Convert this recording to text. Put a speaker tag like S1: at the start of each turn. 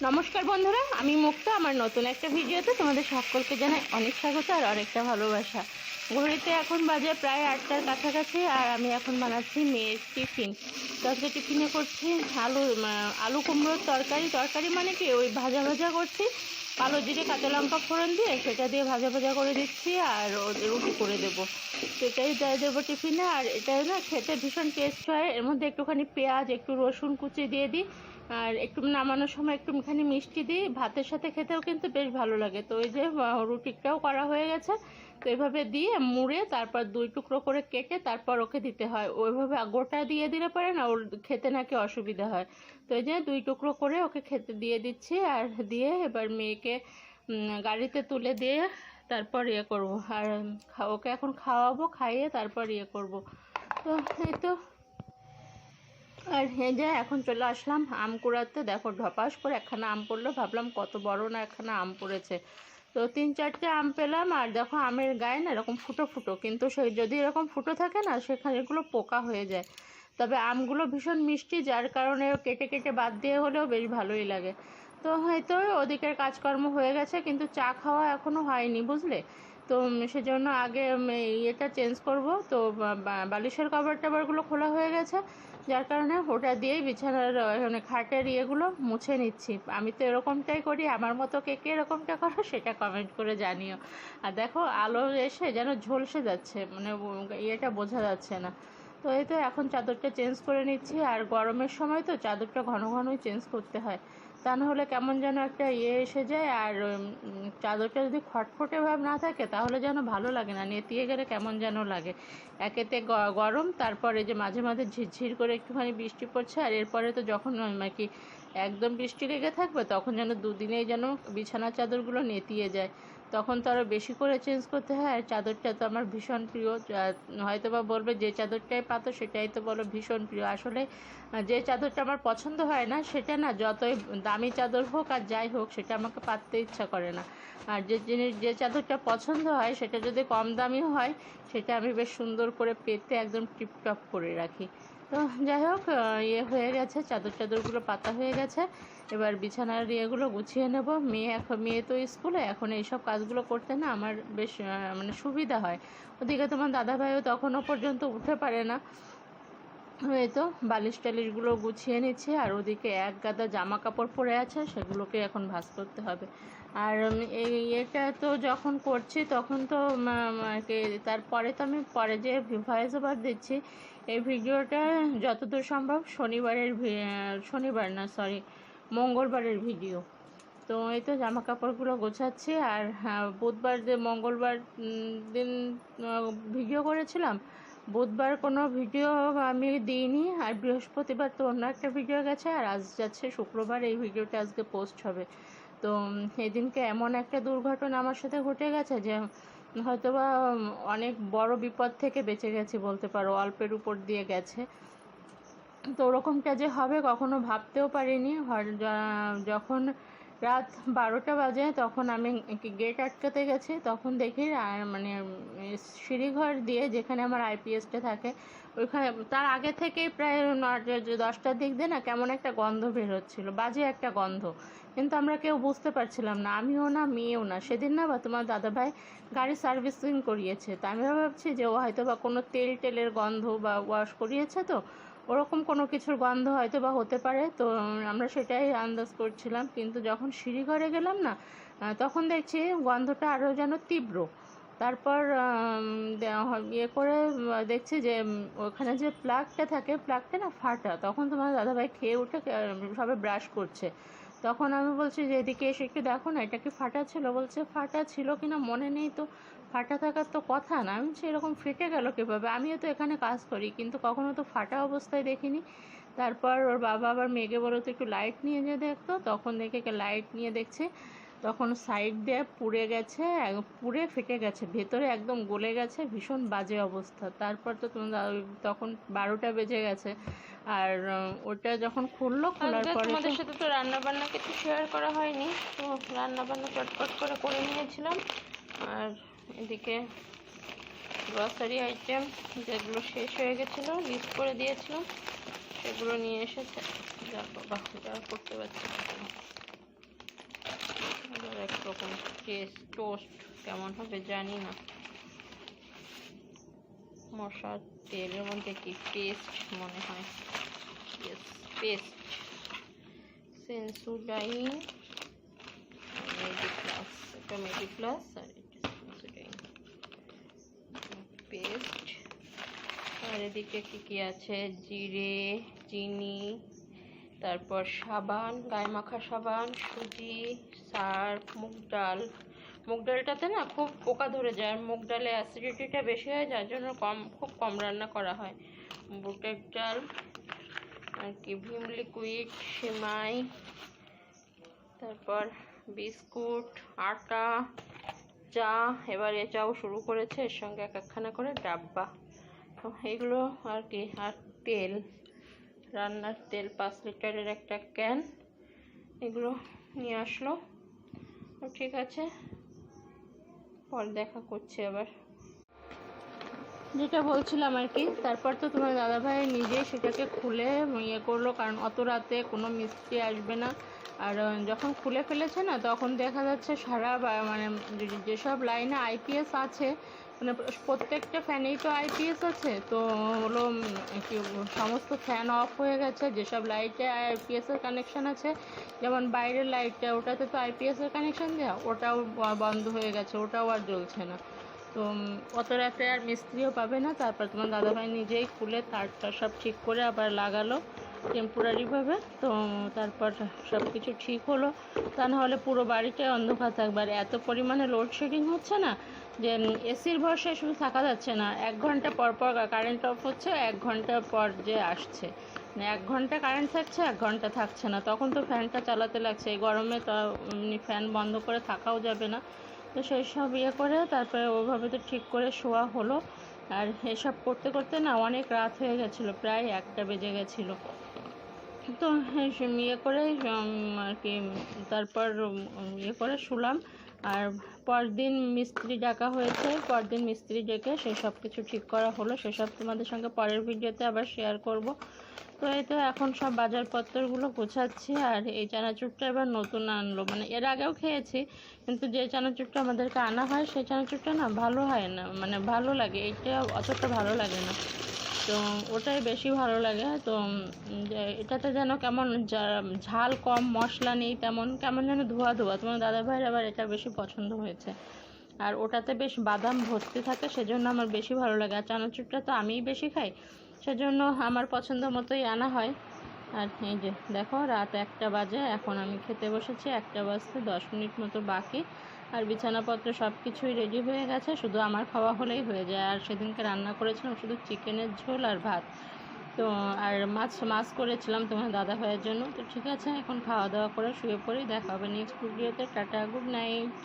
S1: নমস্কার বন্ধুরা, আমি মুক্তা, আমার নতুন একটা ভিডিওতে তোমাদের সকলকে জানাই অনেক স্বাগত আর অনেকটা ভালোবাসা। ঘড়িতে এখন বাজে প্রায় আটটার কাছাকাছি আর আমি এখন বানাচ্ছি মেয়ের টিফিন। আজকে টিফিনে করছি আলু আলু কুমড়োর তরকারি। তরকারি মানে কি? ওই ভাজা ভাজা করছি। কালো জিরে, কাঁচা লঙ্কা ফোড়ন দিয়ে সেটা দিয়ে ভাজা ভাজা করে দিচ্ছি আর রুটি করে দেবো। সেটাই দিয়ে দেবো টিফিনে। আর এটা না খেতে ভীষণ টেস্ট হয়। এর মধ্যে একটুখানি পেঁয়াজ, একটু রসুন কুচি দিয়ে দিই। আর একটু নামানোর সময় একটুখানি মিষ্টি দিই, ভাতের সাথে খেতেও কিন্তু বেশ ভালো লাগে। তো ওই যে রুটিটাও করা হয়ে গেছে। তো এইভাবে দিয়ে মুড়ে তারপর দুই টুকরো করে কেটে তারপর ওকে দিতে হয়। ওইভাবে গোটা দিয়ে দিলে পারে না, ওর খেতে নাকি অসুবিধা হয়। তো এই যে, দুই টুকরো করে ওকে খেতে দিয়ে দিচ্ছি আর দিয়ে এবার মেয়েকে গাড়িতে তুলে দিয়ে তারপর ইয়ে করব। আর ওকে এখন খাওয়াবো, খাইয়ে তারপর ইয়ে করব। তো এই তো আর এই যে, এখন চলে আসলাম আম কুড়াতে। দেখো ঢপাস করে একখানা আম পড়ল, ভাবলাম কত বড় না একখানা আম পড়েছে। তো তিন চারটে আম পেলাম আর দেখো আমের গায়ে না এরকম ফুটো ফুটো, কিন্তু সেই যদি এরকম ফুটো থাকে না, সেখানে এগুলো পোকা হয়ে যায়। তবে আমগুলো ভীষণ মিষ্টি, যার কারণে কেটে কেটে বাদ দিয়ে হলেও বেশ ভালোই লাগে। তো হয়তো ওদিকের কাজকর্ম হয়ে গেছে, কিন্তু চা খাওয়া এখনও হয়নি, বুঝলে? তো সেজন্য আগে ইয়েটা চেঞ্জ করব। তো বালিশের কভার টাভারগুলো খোলা হয়ে গেছে। যার কারণে ওটা দিয়েই বিছানার মানে খাটের ইয়েগুলো মুছে নিচ্ছি। আমি তো এরকমটাই করি, আমার মতো কে কে এরকমটা করো সেটা কমেন্ট করে জানিও। আর দেখো, আলো এসে যেন ঝলসে যাচ্ছে মানে ইয়েটা বোঝা যাচ্ছে না। তো এই তো এখন চাদরটা চেঞ্জ করে নিচ্ছি, আর গরমের সময় তো চাদরটা ঘন ঘনই চেঞ্জ করতে হয়। তা হলে কেমন যেন একটা ইয়ে এসে যায়, আর চাদরটা যদি খটখটে ভাব না থাকে, তাহলে যেন ভালো লাগে না। নেতিয়ে গেলে কেমন যেন লাগে। একেতে গরম, তারপরে যে মাঝে মাঝে ঝিরঝির করে একটুখানি বৃষ্টি পড়ছে, আর এরপরে তো যখন আর কি, একদম বৃষ্টি লেগে থাকবে, তখন যেন দুদিনেই যেন বিছানার চাদরগুলো নেতিয়ে যায়। তখন তো আরও বেশি করে চেঞ্জ করতে হয়। আর চাদরটা তো আমার ভীষণ প্রিয়। হয়তো বা বলবে যে চাদরটাই পাতো, সেটাই তো বলো ভীষণ প্রিয়। আসলে যে চাদরটা আমার পছন্দ হয় না, সেটা না, যতই দামি চাদর হোক আর যাই হোক, সেটা আমাকে পাততে ইচ্ছা করে না। আর যে জিনিস, যে চাদরটা পছন্দ হয়, সেটা যদি কম দামি হয়, সেটা আমি বেশ সুন্দর করে পেতে একদম টিপটপ করে রাখি। তো যাই হোক ইয়ে হয়ে গেছে, চাদর চাদরগুলো পাতা হয়ে গেছে। এবার বিছানার ইয়েগুলো গুছিয়ে নেব। মেয়ে এখন মেয়ে তো স্কুলে, এখন এইসব কাজগুলো করতে না আমার বেশ মানে সুবিধা হয়। ওদিকে তোমার দাদাভাইও তখনও পর্যন্ত উঠে পারে না। এই তো বালিশ টালিশগুলো গুছিয়ে নিচ্ছে। আর ওদিকে এক গাদা জামা কাপড় পরে আছে, সেগুলোকে এখন ভাঁজ করতে হবে। আর এই এটা তো যখন করছি তখন তো তারপরে তো আমি পরে যে ভয়েস ওভার দিচ্ছি এই ভিডিওটা যতদূর সম্ভব শনিবারের শনিবার না সরি মঙ্গলবারের ভিডিও তো এই তো জামা কাপড়গুলো গোছাচ্ছি আর হ্যাঁ, বুধবার যে মঙ্গলবার দিন ভিডিও করেছিলাম বুধবার কোনো ভিডিও আমি দিইনি আর বৃহস্পতিবার তো অন্য একটা ভিডিও গেছে আর আজ যাচ্ছে শুক্রবার এই ভিডিওটা আজকে পোস্ট হবে। তো সেদিনকে এমন একটা দুর্ঘটনা আমার সাথে ঘটে গেছে যে, হয়তোবা অনেক বড় বিপদ থেকে বেঁচে গেছি বলতে পারো, অল্পের উপর দিয়ে গেছে। তো ওরকমটা যে হবে কখনো ভাবতেও পারিনি। যখন রাত বারোটা বাজে, তখন আমি গেট আটকাতে গেছি। তখন দেখি মানে সিঁড়িঘর দিয়ে যেখানে আমার আইপিএসটা থাকে, ওইখানে তার আগে থেকেই প্রায় দশটার দিক দিয়ে না কেমন একটা গন্ধ বের হচ্ছিল, বাজে একটা গন্ধ। কিন্তু আমরা কেউ বুঝতে পারছিলাম না, আমিও না, মেয়েও না। সেদিন না বা তোমার দাদাভাই গাড়ি সার্ভিসিং করিয়েছে। তা আমি ভাবছি যে ও হয়তো বা কোনো তেল টেলের গন্ধ বা ওয়াশ করিয়েছে তো ওরকম কোনো কিছুর গন্ধ হয়তো বা হতে পারে। তো আমরা সেটাই আন্দাজ করছিলাম। কিন্তু যখন সিঁড়িঘরে গেলাম না তখন দেখছি গন্ধটা আরও যেন তীব্র। তারপর ইয়ে করে দেখছি যে ওখানে যে প্লাগটা থাকে, প্লাগটা না ফাটা, তখন তোমার দাদাভাই খেয়ে উঠে সবে ব্রাশ করছে। তখন আমি বলছি যে, এদিকে এসে একটু দেখো না, এটা কি ফাটা ছিল? বলছে, ফাটা ছিল কিনা মনে নেই তো। ফাটা থাকার তো কথা না। আমি এরকম ফেটে গেল কীভাবে? আমিও তো এখানে কাজ করি কিন্তু কখনো তো ফাটা অবস্থায় দেখিনি। তারপর ওর বাবা আবার মেঘে বলো তো একটু লাইট নিয়ে যে দেখতো তখন দেখে লাইট নিয়ে দেখছে। তখন সাইড দিয়ে পুড়ে গেছে পুড়ে ফেটে গেছে ভেতরে একদম গলে গেছে ভীষণ বাজে অবস্থা। তারপর তো তখন বারোটা বেজে গেছে। আর ওটা যখন খুললো খোলার পরে
S2: তোমাদের সাথে তো রান্না বান্না কিছু শেয়ার করা হয়নি। তো রান্না বান্না চটপট করে করে নিয়েছিলাম। আর এদিকে গ্রসারি আইটেম যেগুলো শেষ হয়ে গেছিল লিস্ট করে দিয়েছিলাম, সেগুলো নিয়ে এসেছে। যা করতে পারছি না। টেস্ট টোস্ট কেমন হবে জানি না। মশার তেলের মধ্যে কি পেস্ট মনে হয়? পেস্ট সেন্সুডাইন মেডি প্লাস এটা মেডি প্লাস আর এটা সেন্সুডাইন পেস্ট আর এদিকে কি কি আছে? জিরে, চিনি, তারপর সাবান, গায়ে মাখা সাবান, সুজি, সার্ফ, মুগ ডাল। মুগ ডালটাতে না খুব পোকা ধরে যায়, আর মুগ ডালে অ্যাসিডিটিটা বেশি হয়, যার জন্য কম, খুব কম রান্না করা হয়। বুটের ডাল, আর কি, ভীম লিকুইড, সেমাই, তারপর বিস্কুট, আটা, চা। এবার এ চাও শুরু করেছে, এর সঙ্গে এক একখানা করে ডাব্বা। এগুলো আর কি, আর তেল, রান্নার তেল, পাঁচ লিটারের একটা ক্যান, এগুলো নিয়ে আসলো। ঠিক আছে, পর দেখা করছি আবার।
S1: যেটা বলছিলাম আর কি, তারপর তো তোমার দাদাভাই নিজেই সেটাকে খুলে ইয়ে করল, কারণ অত রাতে কোনো মিস্ত্রি আসবে না। আর যখন খুলে ফেলেছে না, তখন দেখা যাচ্ছে সারা মানে যেসব লাইনে আইপিএস আছে মানে প্রত্যেকটা ফ্যানেই তো আইপিএস আছে, তো হলো কি সমস্ত ফ্যান অফ হয়ে গেছে, যেসব লাইটে আইপিএস এর কানেকশন আছে, যেমন বাইরের লাইটটা ওটাতে তো আইপিএস এর কানেকশন দেওয়া ওটাও বন্ধ হয়ে গেছে, ওটাও আর জ্বলছে না। তো অত রাতে আর মিস্ত্রিও পাবে না, তারপর তোমার দাদাভাই নিজেই খুলে তারটা সব ঠিক করে আবার লাগালো। টেম্পোরারিভাবে তো তারপর সব কিছু ঠিক হলো। তা না হলে পুরো বাড়িটাই অন্ধকার থাকবে। আর এত পরিমাণে লোডশেডিং হচ্ছে না, যে এসির ভরসায় শুধু থাকা যাচ্ছে না, এক ঘণ্টা পর পর কারেন্ট অফ হচ্ছে, এক ঘণ্টা পর যে আসছে। মানে এক ঘণ্টা কারেন্ট থাকছে, এক ঘণ্টা থাকছে না। তখন তো ফ্যানটা চালাতে লাগছে। এই গরমে তো ফ্যান বন্ধ করে থাকাও যাবে না। তো সেই সব ইয়ে করে তারপরে ওভাবে তো ঠিক করে শোয়া হলো। আর এসব করতে করতে না অনেক রাত হয়ে গেছিল, প্রায় একটা বেজে গেছিল। তো সব ইয়ে করে আর কি, তারপর ইয়ে করে শুলাম। আর পরদিন মিস্ত্রি ডাকা হয়েছে, পরদিন মিস্ত্রি ডেকে সেই সব কিছু ঠিক করা হলো। সেসব তোমাদের সঙ্গে পরের ভিডিওতে আবার শেয়ার করব। তো এই তো এখন সব বাজারপত্রগুলো গোছাচ্ছি, আর এই চানাচুরটা এবার নতুন আনলো। মানে এর আগেও খেয়েছি, কিন্তু যে চানাচুরটা আমাদেরকে আনা হয়, সেই চানাচুরটা না ভালো হয় না মানে ভালো লাগে, এইটা অতটা ভালো লাগে না। তো ওটাই বেশি ভালো লাগে। তো এটাতে যেন কেমন ঝাল কম, মশলা নেই তেমন, কেমন যেন ধোয়া ধোয়া। তোমার দাদা ভাইয়ের আবার এটা বেশি পছন্দ হয়েছে। আর ওটাতে বেশ বাদাম ভর্তি থাকে, সেজন্য আমার বেশি ভালো লাগে। আর চানাচুরটা তো আমিই বেশি খাই, সেজন্য আমার পছন্দ মতোই আনা হয়। আর এই যে, দেখো রাত একটা বাজে, এখন আমি খেতে বসেছি, একটা বাজতে দশ মিনিট মতো বাকি। আর বিছানাপত্র সব কিছুই রেডি হয়ে গেছে, শুধু আমার খাওয়া হলেই হয়ে যায়। আর সেদিনকে রান্না করেছিলাম শুধু চিকেনের ঝোল আর ভাত। তো, আর মাছ মাছ করেছিলাম তোমার দাদা ভাইয়ের জন্য। তো ঠিক আছে, এখন খাওয়া দাওয়া করে শুয়ে পড়ি, দেখা হবে নেক্সট ভিডিওতে টাটা গুড নাইট